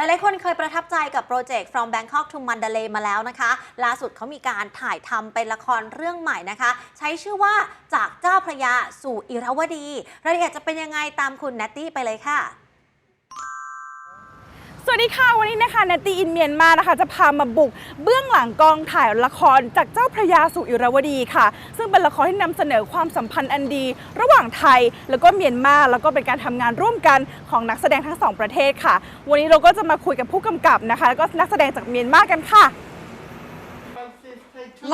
หลายๆคนเคยประทับใจกับโปรเจกต์ From Bangkok to Mandalay มาแล้วนะคะ ล่าสุดเขามีการถ่ายทำเป็นละครเรื่องใหม่นะคะ ใช้ชื่อว่าจากเจ้าพระยาสู่อิรวดี รายละเอียดจะเป็นยังไงตามคุณแนตตี้ไปเลยค่ะ สวัสดีค่ะ วันนี้นะคะนตตีอินเมียนมานะคะจะพามาบุกเบื้องหลังกองถ่ายละครจากเจ้าพระยาสู่อิรวดีค่ะ ซึ่งเป็นละครที่นำเสนอความสัมพันธ์อันดี ระหว่างไทยแล้วก็เมียนมาแล้วก็เป็นการทำงานร่วมกันของนักแสดงทั้งสองประเทศค่ะ วันนี้เราก็จะมาคุยกับผู้กำกับนะคะแล้วก็นักแสดงจากเมียนมากันค่ะ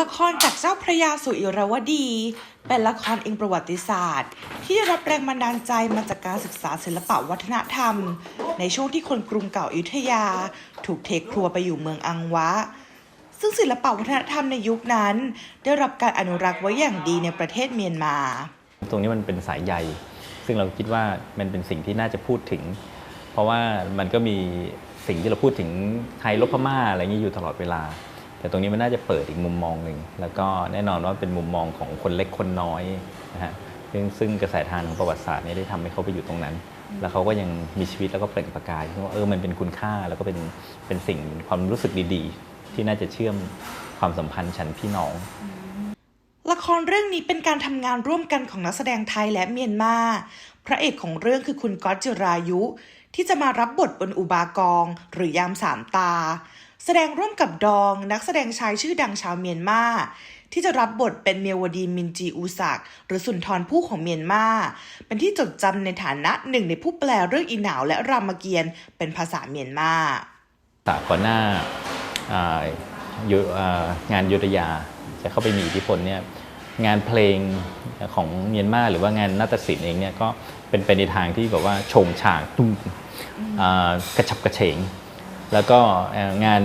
ละครจากเจ้าพระยาสู่อิรวดี เป็นละครอิงประวัติศาสตร์ ที่ได้รับแรงบันดาลใจมาจากการศึกษาศิลปะวัฒนธรรม ในช่วงที่คนกรุงเก่าอยุธยา ถูกเทครัวไปอยู่เมืองอังวะ ซึ่งศิลปะวัฒนธรรมในยุคนั้น ได้รับการอนุรักษ์ไว้อย่างดีในประเทศเมียนมา ตรงนี้มันเป็นสายใยซึ่งเราคิดว่ามันเป็นสิ่งที่น่าจะพูดถึง เพราะว่ามันก็มีสิ่งที่เราพูดถึงไทยลบพม่าอะไรอย่างนี้อยู่ตลอดเวลา แต่ตรงนี้มันน่าจะเปิดอีกมุมมองหนึ่ง แล้วก็แน่นอนว่าเป็นมุมมองของคนเล็กคนน้อยนะฮะซึ่งซึ่งกระแสทางของประวัติศาสตร์เนี้ได้ทำให้เขาไปอยู่ตรงนั้น แล้วเขาก็ยังมีชีวิตแล้วก็เปล่งประกายว่าเออมันเป็นคุณค่าแล้วก็เป็นเป็นสิ่งความรู้สึกดีๆ ที่น่าจะเชื่อมความสัมพันธ์ฉันพี่น้อง ละครเรื่องนี้เป็นการทำงานร่วมกันของนักแสดงไทยและเมียนมา พระเอกของเรื่องคือคุณก๊อตจิรายุ ที่จะมารับบทบนอุบากอง หรือยามสามตา แสดงร่วมกับดองนักแสดงชายชื่อดังชาวเมียนมาที่จะรับบทเป็นเมียวดีมินจีอูซัก หรือสุนทรผู้ของเมียนมา เป็นที่จดจำในฐานะหนึ่งในผู้แปลเรื่องอีหนาวและรามเกียรติ์เป็นภาษาเมียนมาตาก่อนหน้าางานยุทธยาจะเข้าไปมีอิทธิพลเนี่ยงานเพลงของเมียนมาหรือว่างานนาฏศิลป์เองเนี่ยก็เป็นไปในทางที่แบบว่าโฉงฉางตุ้มกระฉับกระเฉง แล้วก็เอ่องาน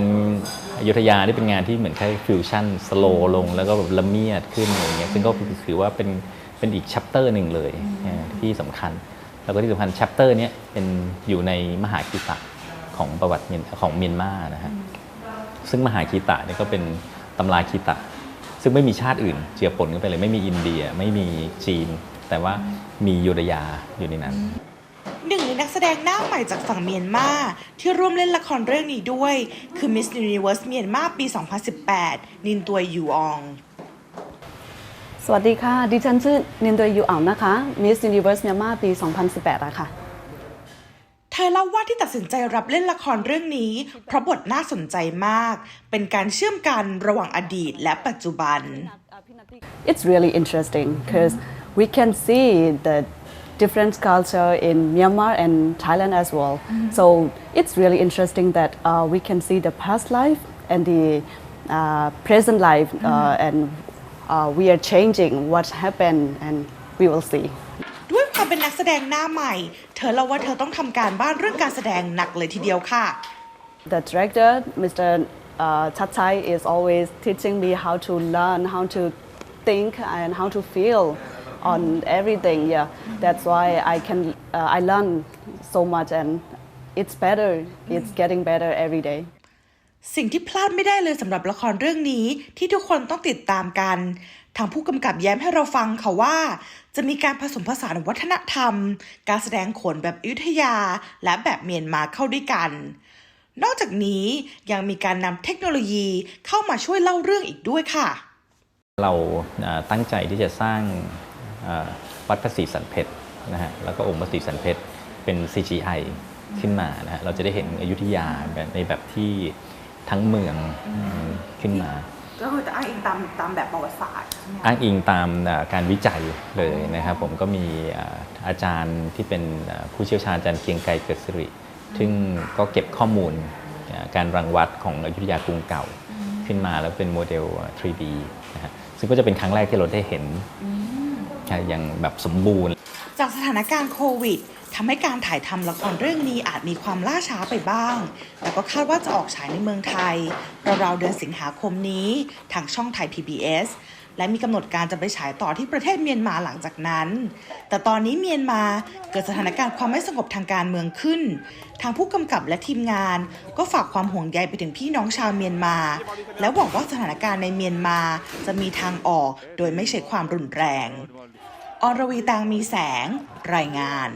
อยุธยานี่เป็นงานที่เหมือนคล้ายฟิวชั่นสโลลง แล้วก็แบบละเมียดขึ้นอะไรเงี้ยซึ่งก็ถือว่าเป็นเป็นอีกชัปเตอร์หนึ่งเลยนะที่สำคัญ แล้วก็ที่สำคัญชัปเตอร์นี้ยเป็นอยู่ในมหาคีตะของประวัติเมียนของเมียนมานะฮะซึ่งมหาคีตะเนี่ยก็เป็นตำราคีตะ ซึ่งไม่มีชาติอื่น เจือปนกันไปเลยไม่มีอินเดียไม่มีจีน แต่ว่ามียุธยาอยู่ในนั้น หนึ่งในนักแสดงหน้าใหม่จากฝั่งเมียนมาที่ร่วมเล่นละครเรื่องนี้ด้วย คือ Miss Universe เมียนมาปี 2018 นินตัวยูออง สวัสดีค่ะ ดิฉันชื่อนินโดยยูอ่าวนะคะ Miss Universe เมียนมาปี 2018อะค่ะเธอเล่าว่าที่ตัดสินใจรับเล่นละครเรื่องนี้ เพราะบทน่าสนใจมาก เป็นการเชื่อมกันระหว่างอดีตและปัจจุบัน It's really interesting because we can see the different culture in Myanmar and Thailand as well. So it's really interesting that uh, we can see the past life and the uh, present life, uh, and uh, we are changing what happened, and we will see. ด้วยความเป็นนักแสดงหน้าใหม่ เธอเล่าว่าเธอต้องทำการบ้านเรื่องการแสดงหนักเลยทีเดียวค่ะ The director, Mr. Uh, Chatai, is always teaching me how to learn, how to think, and how to feel on everything. Yeah, That's why I can uh, I learn so much, and it's better. It's getting better every day. สิ่งที่พลาดไม่ได้เลยสำหรับละครเรื่องนี้ที่ทุกคนต้องติดตามกัน ทางผู้กำกับแย้มให้เราฟังค่ะว่า จะมีการผสมผสานวัฒนธรรม การแสดงโขนแบบอยุธยา และแบบเมียนมาเข้าด้วยกัน นอกจากนี้ยังมีการนำเทคโนโลยีเข้ามาช่วยเล่าเรื่องอีกด้วยค่ะ เราเอ่อตั้งใจที่จะสร้างเอ่อ วัดพระศรีสันเพชรนะฮะแล้วก็องค์พระศรีสันเพชรเป็น CGI ขึ้นมานะฮะเราจะได้เห็นอยุธยาแบบในแบบที่ทั้งเมืองขึ้นมาก็คือจะอ้างอิงตามตามแบบประวัติศาสตร์อ้างอิงตามเอ่อการวิจัยเลยนะครับผมก็มีเอ่ออาจารย์ที่เป็นเอ่อผู้เชี่ยวชาญอาจารย์เกรียงไกรเกิดสิริ ซึ่งก็เก็บข้อมูลเอ่อการรังวัดของอยุธยากรุงเก่าขึ้นมาแล้วเป็นโมเดล 3D นะฮะซึ่งก็จะเป็นครั้งแรกที่เราได้เห็น อย่างแบบสมบูรณ์ จากสถานการณ์โควิดทำให้การถ่ายทำละครเรื่องนี้อาจมีความล่าช้าไปบ้าง แต่ก็คาดว่าจะออกฉายในเมืองไทยราวๆเดือนสิงหาคมนี้ ทางช่องไทย PBS และมีกำหนดการจะไปฉายต่อที่ประเทศเมียนมาหลังจากนั้น แต่ตอนนี้เมียนมาเกิดสถานการณ์ความไม่สงบทางการเมืองขึ้น ทางผู้กำกับและทีมงาน ก็ฝากความห่วงใยไปถึงพี่น้องชาวเมียนมา และหวังว่าสถานการณ์ในเมียนมาจะมีทางออกโดยไม่ใช้ความรุนแรง อรวีตางมีแสง รายงาน